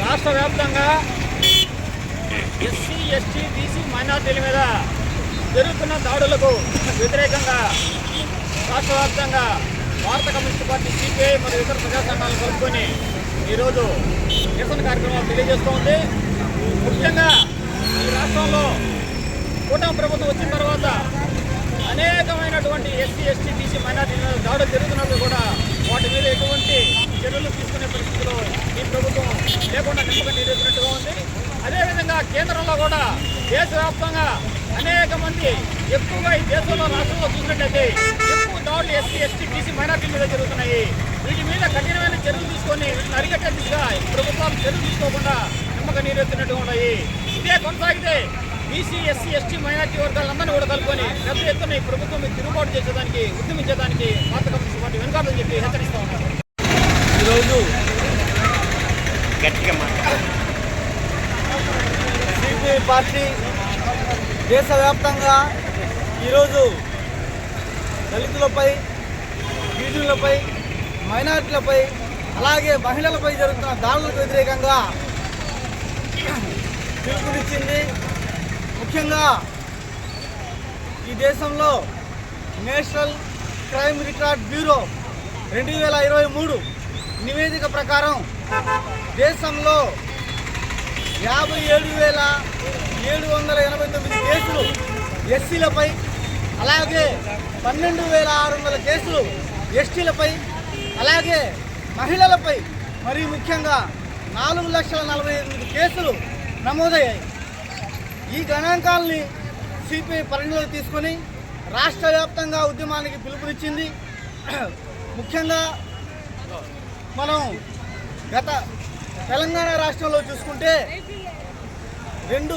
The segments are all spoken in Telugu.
రాష్ట్ర వ్యాప్తంగా ఎస్సీ ఎస్టీ బీసీ మైనార్టీల మీద జరుగుతున్న దాడులకు వ్యతిరేకంగా రాష్ట్ర వ్యాప్తంగా భారత కమ్యూనిస్ట్ పార్టీ సిపిఐ మరియు ఇతర ప్రజా సంఘాలను కలుపుకొని ఈరోజు నిరసన కార్యక్రమాలు తెలియజేస్తోంది ముఖ్యంగా ఈ రాష్ట్రంలో కూటమి ప్రభుత్వం వచ్చిన తర్వాత అనేకమైనటువంటి ఎస్సీ ఎస్టీ బీసీ మైనార్టీ దాడులు జరుగుతున్నప్పుడు కూడా వాటి మీద ఎటువంటి చర్యలు తీసుకునే పరిస్థితిలో ఈ ప్రభుత్వం లేకుండా నిమ్మకం నీరెత్తినట్టుగా ఉంది. అదేవిధంగా కేంద్రంలో కూడా దేశవ్యాప్తంగా అనేక మంది ఎక్కువగా ఈ దేశంలో రాష్ట్రంలో చూసినట్టయితే ఎక్కువ దాడులు ఎస్సీ ఎస్టీ బీసీ మైనార్టీ మీద జరుగుతున్నాయి. వీటి మీద కఠినమైన చర్యలు తీసుకొని వీటిని అరికట్టే దిశగా ప్రభుత్వాలు చర్యలు తీసుకోకుండా నిమ్మకం నీరెత్తినట్టుగా ఉన్నాయి. ఇదే కొనసాగితే బీసీ ఎస్సీ ఎస్టీ మైనార్టీ వర్గాలందరినీ కూడా కలుపుకొని పెద్ద ఎత్తున ఈ ప్రభుత్వం మీద తిరుగుబాటు చేసేదానికి ఉద్యమించేదానికి భారత కమ్యూనిస్ట్ పార్టీ వెనుకాలని చెప్పి హెచ్చరిస్తా ఉన్నారు ఈరోజు గట్టిగా సిపిఐ పార్టీ దేశవ్యాప్తంగా ఈరోజు దళితులపై గిరిజనులపై మైనారిటీలపై అలాగే మహిళలపై జరుగుతున్న దాడులకు వ్యతిరేకంగా పిలుపునిచ్చింది. ముఖ్యంగా ఈ దేశంలో నేషనల్ క్రైమ్ రికార్డ్ బ్యూరో రెండు వేల ఇరవై మూడు నివేదిక ప్రకారం దేశంలో యాభై ఏడు వేల ఏడు వందల ఎనభై తొమ్మిది ఎస్సీలపై అలాగే పన్నెండు వేల ఆరు వందల కేసులు ఎస్టీలపై అలాగే మహిళలపై మరీ ముఖ్యంగా నాలుగు లక్షల నలభై ఎనిమిది కేసులు నమోదయ్యాయి. ఈ గణాంకాలని సిపిఐ పరిగణలోకి తీసుకొని రాష్ట్ర వ్యాప్తంగా ఉద్యమానికి పిలుపునిచ్చింది. ముఖ్యంగా మనం గత తెలంగాణ రాష్ట్రంలో చూసుకుంటే రెండు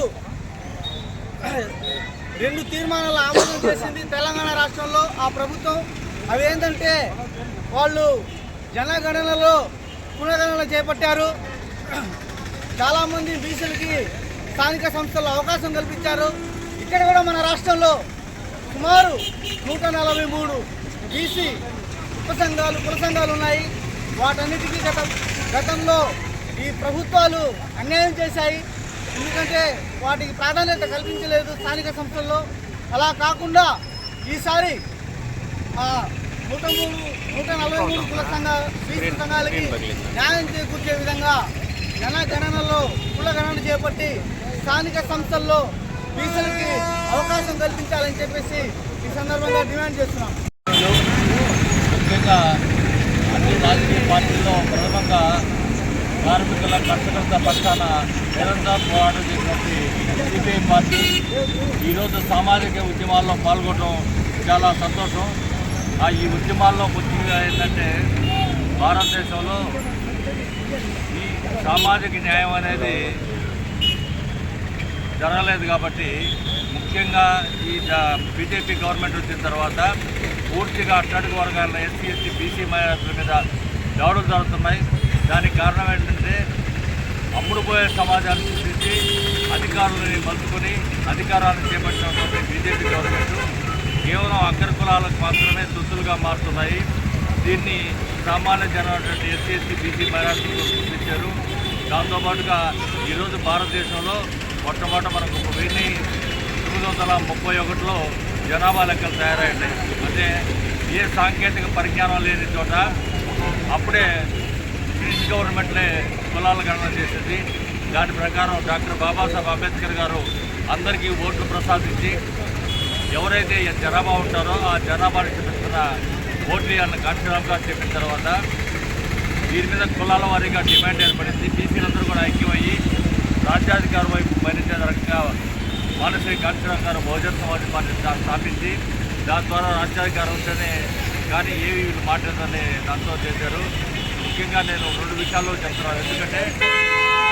రెండు తీర్మానాలు ఆమోదం చేసింది తెలంగాణ రాష్ట్రంలో. ఆ ప్రభుత్వం అవి ఏంటంటే వాళ్ళు జనగణనలో పునర్గణన చేపట్టారు. చాలామంది బీసీలకి స్థానిక సంస్థల్లో అవకాశం కల్పించారు. ఇక్కడ కూడా మన రాష్ట్రంలో సుమారు నూట నలభై మూడు బీసీ ఉపసంఘాలు కుల సంఘాలు ఉన్నాయి. వాటన్నిటికీ గత గతంలో ఈ ప్రభుత్వాలు అన్యాయం చేశాయి. ఎందుకంటే వాటికి ప్రాధాన్యత కల్పించలేదు స్థానిక సంస్థల్లో. అలా కాకుండా ఈసారి నూట మూడు నూట నలభై మూడు కుల సంఘ బీసీ సంఘాలకి న్యాయం చేకూర్చే విధంగా జనగణనలో కుల గణన చేపట్టి స్థానిక సంస్థల్లో బీసీలకి అవకాశం కల్పించాలని చెప్పేసి ఈ సందర్భంగా డిమాండ్ చేస్తున్నాం. ముఖ్యంగా అన్ని రాజకీయ పార్టీల్లో ప్రథమంగా కార్మికుల కర్షకుల పక్షాన నిరంతరం పోరాటం చేసినటువంటి సిపిఐ పార్టీ ఈరోజు సామాజిక ఉద్యమాల్లో పాల్గొనడం చాలా సంతోషం. ఆ ఈ ఉద్యమాల్లో ముఖ్యంగా ఏంటంటే భారతదేశంలో ఈ సామాజిక న్యాయం అనేది జరగలేదు కాబట్టి ముఖ్యంగా ఈ బీజేపీ గవర్నమెంట్ వచ్చిన తర్వాత పూర్తిగా అట్టడుగు వర్గాల ఎస్సీ ఎస్టీ బీసీ మైనార్టీల మీద దాడులు జరుగుతున్నాయి. దానికి కారణం ఏంటంటే అమ్ముడుపోయే సమాజాన్ని సృష్టించి అధికారులని మలుచుకొని అధికారాన్ని చేపట్టినటువంటి బీజేపీ గవర్నమెంట్ కేవలం అగ్ర కులాలకు మాత్రమే దుస్తులుగా మారుతున్నాయి. దీన్ని సామాన్య జనమైనటువంటి ఎస్సీ ఎస్టీ బీసీ మైనార్టీలు గుర్తించారు. దాంతోపాటుగా ఈరోజు భారతదేశంలో మొట్టమొదట మనకు వెయ్యి తొమ్మిది వందల ముప్పై ఒకటిలో జనాభా లెక్కలు తయారయ్యాయి అంటే ఏ సాంకేతిక పరిజ్ఞానం లేని చోట అప్పుడే బ్రిటిష్ గవర్నమెంట్లే కులాల గణన చేసింది. దాని ప్రకారం డాక్టర్ బాబాసాహెబ్ అంబేద్కర్ గారు అందరికీ ఓట్లు ప్రసాదించి ఎవరైతే జనాభా ఉంటారో ఆ జనాభాని చూపిస్తున్న ఓట్లు అన్న కాన్ఫిడెంట్గా చెప్పిన తర్వాత దీని మీద కులాల వారీగా డిమాండ్ ఏర్పడింది. బీసీలందరూ కూడా ఐక్యమయ్యి రాజ్యాధికారం వైపు మరించే రకంగా మానసిక కాన్ఫిడెంట్ గారు బహుజన సమాజ్ పార్టీ స్థాపించి దాని ద్వారా రాజ్యాధికారం ఉంటేనే కానీ ఏవి వీళ్ళు మాట్లాడాలని దాంతో చేశారు. ముఖ్యంగా నేను రెండు విషయాల్లో చెప్తున్నాను. ఎందుకంటే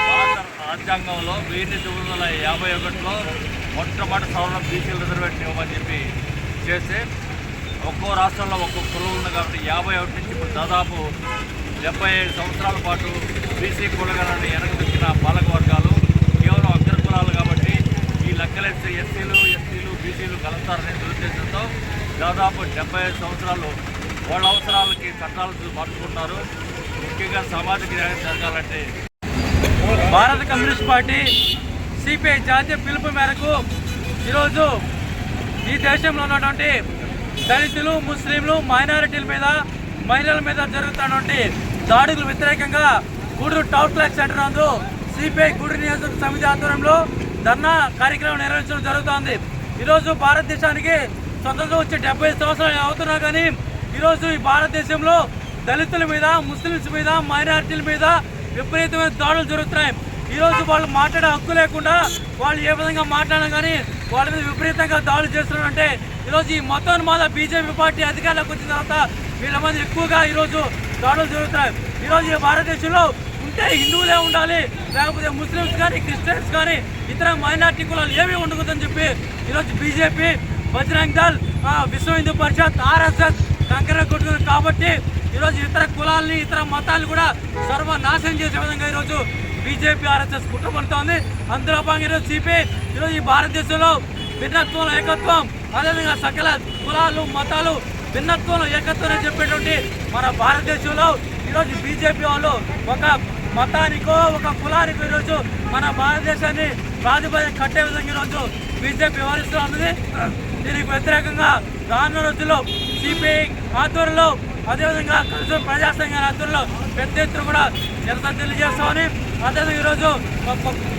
భారత రాజ్యాంగంలో వెయ్యి తొమ్మిది వందల యాభై ఒకటిలో మొట్టమొదటి సవరణ బీసీల రిజర్వేషన్ ఇవ్వమని చెప్పి చేస్తే ఒక్కో రాష్ట్రంలో ఒక్కో కులం ఉంది కాబట్టి యాభై ఒకటి నుంచి ఇప్పుడు దాదాపు డెబ్బై ఐదు సంవత్సరాల పాటు బీసీ కులగణని వెనకబెట్టిన పాలక వర్గాలు కేవలం అగ్రకులాలు కాబట్టి ఈ లెక్కలేస్తే ఎస్సీలు ఎస్టీలు బీసీలు కలుస్తారనే దురుద్దేశంతో దాదాపు డెబ్బై ఐదు సంవత్సరాలు వాళ్ళ అవసరాలకి చట్టాలు మార్చుకుంటున్నారు. ముఖ్యంగా సామాజిక న్యాయం జరగాలంటే. భారత కమ్యూనిస్ట్ పార్టీ సిపిఐ జాతీయ పిలుపు మేరకు ఈరోజు ఈ దేశంలో ఉన్నటువంటి దళితులు ముస్లింలు మైనారిటీల మీద మహిళల మీద జరుగుతున్నటువంటి దాడులకు వ్యతిరేకంగా గూడూరు టౌన్ క్లాక్ సెంటర్ నందు సిపిఐ గూడూరు నియోజక సమితి ఆధ్వర్యంలో ధర్నా కార్యక్రమం నిర్వహించడం జరుగుతోంది. ఈరోజు భారతదేశానికి స్వతంత్రం వచ్చి డెబ్బై సంవత్సరాలు అవుతున్నా కానీ ఈరోజు ఈ భారతదేశంలో దళితుల మీద ముస్లిమ్స్ మీద మైనారిటీల మీద విపరీతమైన దాడులు జరుగుతున్నాయి. ఈరోజు వాళ్ళు మాట్లాడే హక్కు లేకుండా వాళ్ళు ఏ విధంగా మాట్లాడడం కానీ వాళ్ళ మీద విపరీతంగా దాడులు చేస్తున్నారంటే ఈరోజు ఈ మొత్తం మాద బీజేపీ పార్టీ అధికారంలోకి వచ్చిన తర్వాత వీళ్ళ మంది ఎక్కువగా ఈరోజు దాడులు జరుగుతున్నాయి. ఈరోజు ఈ భారతదేశంలో ఉంటే హిందువులే ఉండాలి లేకపోతే ముస్లిమ్స్ కానీ క్రిస్టియన్స్ కానీ ఇతర మైనార్టీ కులాలు ఏమీ ఉండకూడదని చెప్పి ఈరోజు బీజేపీ బజరంగ్ దళ్ విశ్వ హిందూ పరిషత్ ఆర్ఎస్ఎస్ కంకర కొట్టుకున్నారు. కాబట్టి ఈరోజు ఇతర కులాల్ని ఇతర మతాలను కూడా సర్వనాశనం చేసే విధంగా ఈరోజు బీజేపీ ఆర్ఎస్ఎస్ కుట్రపడుతోంది. అందులో భాగంగా ఈరోజు సిపిఐ ఈరోజు ఈ భారతదేశంలో భిన్నత్వం ఏకత్వం అదేవిధంగా సకల కులాలు మతాలు భిన్నత్వంలో ఏకత్వం అని చెప్పేటువంటి మన భారతదేశంలో ఈరోజు బీజేపీ వాళ్ళు ఒక మతానికో ఒక కులానికో ఈరోజు మన భారతదేశాన్ని ప్రాతిపదిక కట్టే విధంగా ఈరోజు బీజేపీ వ్యవహరిస్తూ ఉన్నది. దీనికి వ్యతిరేకంగా రానున్న రోజుల్లో సిపిఐ ఆధ్వర్యంలో అదేవిధంగా కలిసి ప్రజా సంఘాల ఆధ్వర్యంలో పెద్ద ఎత్తున కూడా నిరసన తెలియజేస్తామని అదేవిధంగా ఈరోజు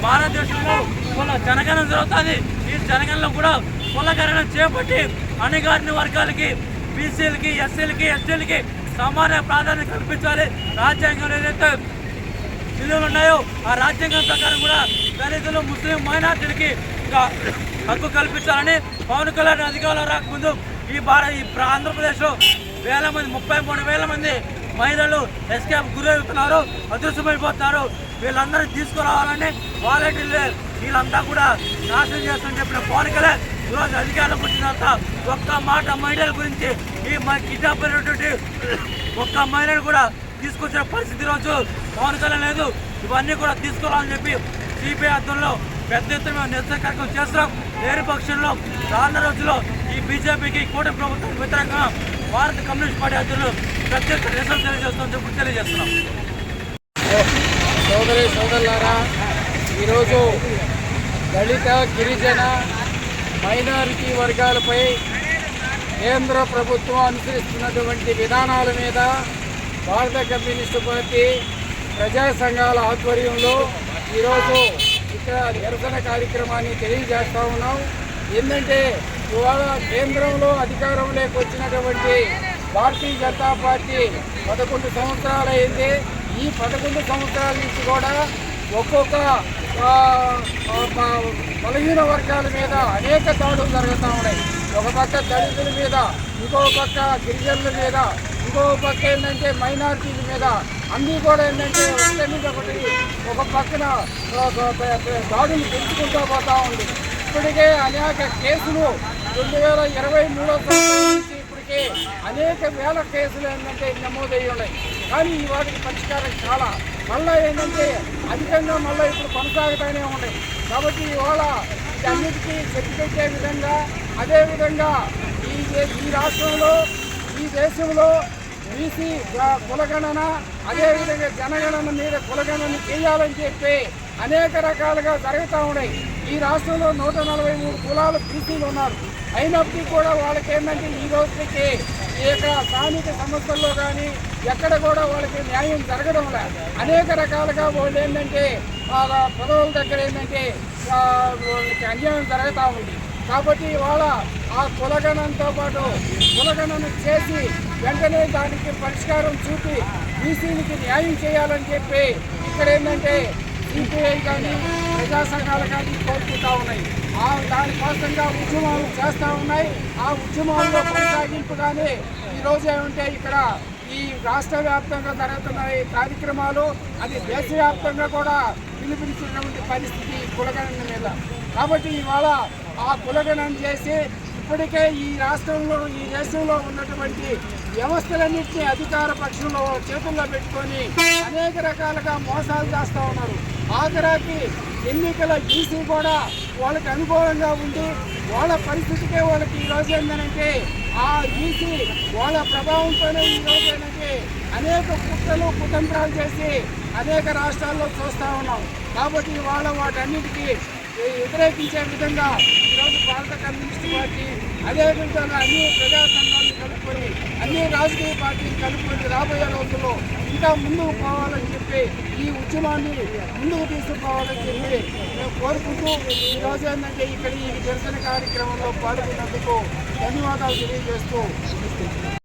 భారతదేశంలో కుల జనగణన జరుగుతుంది. ఈ జనగణలో కూడా కులగణన చేపట్టి అణగారిన వర్గాలకి బీసీలకి ఎస్సీలకి ఎస్టీలకి సమాన ప్రాధాన్యత కల్పించాలి. రాజ్యాంగంలో ఏదైతే విలువలు ఉన్నాయో ఆ రాజ్యాంగం ప్రకారం కూడా దళితులు ముస్లిం మైనార్టీలకి ఇంకా హక్కు కల్పించాలని పవన్ కళ్యాణ్ అధికారంలో రాకముందు ఈ భారత ఈ ఆంధ్రప్రదేశ్లో వేల మంది ముప్పై మూడు వేల మంది మహిళలు ఎస్కేప్ గురవుతున్నారు అదృశ్యమైపోతున్నారు. వీళ్ళందరినీ తీసుకురావాలని వాలంటీర్లు వీళ్ళంతా కూడా నాశనం చేస్తామని చెప్పిన పవన్ కళ్యాణ్ ఈరోజు అధికారులకు వచ్చిన తర్వాత ఒక్క మాట మహిళల గురించి ఈ కిడ్నాప్ అయినటువంటి ఒక్క మహిళను కూడా తీసుకొచ్చిన పరిస్థితి రోజు పవన్ కళ్యాణ్ లేదు. ఇవన్నీ కూడా తీసుకురావాలని చెప్పి సిపిఐ అర్థంలో పెద్ద ఎత్తున మేము నిరసన కార్యక్రమం చేస్తున్నాం. లేని పక్షంలో రానున్న రోజుల్లో ఈ బీజేపీకి కూటమి ప్రభుత్వం వ్యతిరేకంగా భారత కమ్యూనిస్ట్ పార్టీ అధ్యక్షులు ప్రత్యేక ఎత్తున నిరసన తెలియజేస్తామని చెప్పి తెలియజేస్తున్నాం. సోదరి సోదరులారా ఈరోజు దళిత గిరిజన మైనారిటీ వర్గాలపై కేంద్ర ప్రభుత్వం అనుసరిస్తున్నటువంటి విధానాల మీద భారత కమ్యూనిస్టు పార్టీ ప్రజా సంఘాల ఆధ్వర్యంలో ఈరోజు ఇక్కడ నిరసన కార్యక్రమాన్ని తెలియజేస్తా ఉన్నాం. ఏంటంటే ఇవాళ కేంద్రంలో అధికారంలోకి వచ్చినటువంటి భారతీయ జనతా పార్టీ పదకొండు సంవత్సరాలు అయింది ఈ పదకొండు సంవత్సరాల నుంచి కూడా ఒక్కొక్క బలహీన వర్గాల మీద అనేక దాడులు జరుగుతూ ఉన్నాయి. ఒక పక్క దళితుల మీద ఇంకో పక్క గిరిజనుల మీద ఇంకో పక్క ఏంటంటే మైనారిటీల మీద. అన్నీ కూడా ఏంటంటే ఒకటి ఒకటి ఒక పక్కన దాడులు పెంచుకుంటూ పోతూ ఉంది. ఇప్పటికే అనేక కేసులు రెండు వేల ఇరవై మూడో సంవత్సరం ఇప్పటికే అనేక వేల కేసులు ఏంటంటే నమోదయ్యి ఉన్నాయి. కానీ ఈ వాటికి పరిష్కారం చాలా. మళ్ళీ ఏంటంటే అధికంగా మళ్ళీ ఇప్పుడు కొనసాగుతూనే ఉన్నాయి. కాబట్టి ఇవాళ వీటన్నిటికీ చెక్ పెట్టే విధంగా అదేవిధంగా ఈ ఈ రాష్ట్రంలో ఈ దేశంలో బీసీ కులగణన అదేవిధంగా జనగణన మీద కులగణన చేయాలని చెప్పి అనేక రకాలుగా జరుగుతూ ఉన్నాయి. ఈ రాష్ట్రంలో నూట నలభై మూడు కులాలు బీసీలు ఉన్నారు. అయినప్పటికీ కూడా వాళ్ళకి ఏంటంటే ఈ రోజుకి ఈ యొక్క స్థానిక సంస్థల్లో కానీ ఎక్కడ కూడా వాళ్ళకి న్యాయం జరగడం లేదు. అనేక రకాలుగా వాళ్ళు ఏంటంటే వాళ్ళ పదవుల దగ్గర ఏంటంటే వాళ్ళకి అన్యాయం జరుగుతూ ఉంది. కాబట్టి ఇవాళ ఆ కులగణంతో పాటు కులగణన చేసి వెంటనే దానికి పరిష్కారం చూపి బీసీలకి న్యాయం చేయాలని చెప్పి ఇక్కడ ఏంటంటే సిపిఐ కానీ ప్రజా సంఘాలు కానీ కోరుకుంటా ఉన్నాయి. ఆ దానికోసంగా ఉద్యమాలు చేస్తూ ఉన్నాయి. ఆ ఉద్యమాల్లో కొనసాగింపుగానే ఈరోజు ఏమంటే ఇక్కడ ఈ రాష్ట్ర వ్యాప్తంగా జరుగుతున్న ఈ కార్యక్రమాలు అది దేశవ్యాప్తంగా కూడా పిలిపించినటువంటి పరిస్థితి కులగణన మీద. కాబట్టి ఇవాళ ఆ కులగణన చేసి ఇప్పటికే ఈ రాష్ట్రంలో ఈ దేశంలో ఉన్నటువంటి వ్యవస్థలన్నింటినీ అధికార పక్షంలో చేతుల్లో పెట్టుకొని అనేక రకాలుగా మోసాలు చేస్తూ ఉన్నారు. ఆఖరాకి ఎన్నికల ఈసీ కూడా వాళ్ళకి అనుకూలంగా ఉండి వాళ్ళ పరిస్థితికే వాళ్ళకి ఈరోజు ఏంటంటే ఆ ఈసీ వాళ్ళ ప్రభావంతోనే ఈరోజు ఏంటంటే అనేక కుట్రలు కుతంత్రాలు చేసి అనేక రాష్ట్రాల్లో చూస్తూ ఉన్నాం. కాబట్టి వాళ్ళ వాటన్నిటికీ వ్యతిరేకించే విధంగా ఈరోజు భారత కమ్యూనిస్ట్ పార్టీ అదేవిధంగా అన్ని ప్రజా సంఘాలను కలుపుకొని అన్ని రాజకీయ పార్టీలు కలుపుకొని రాబోయే రోజుల్లో ఇంకా ముందుకు పోవాలని చెప్పి ఈ ఉద్యమాన్ని ముందుకు తీసుకుపోవాలని చెప్పి మేము కోరుకుంటూ ఈ ఏంటంటే ఇక్కడ ఈ నిరసన కార్యక్రమంలో పాల్గొన్నందుకు ధన్యవాదాలు తెలియజేస్తూ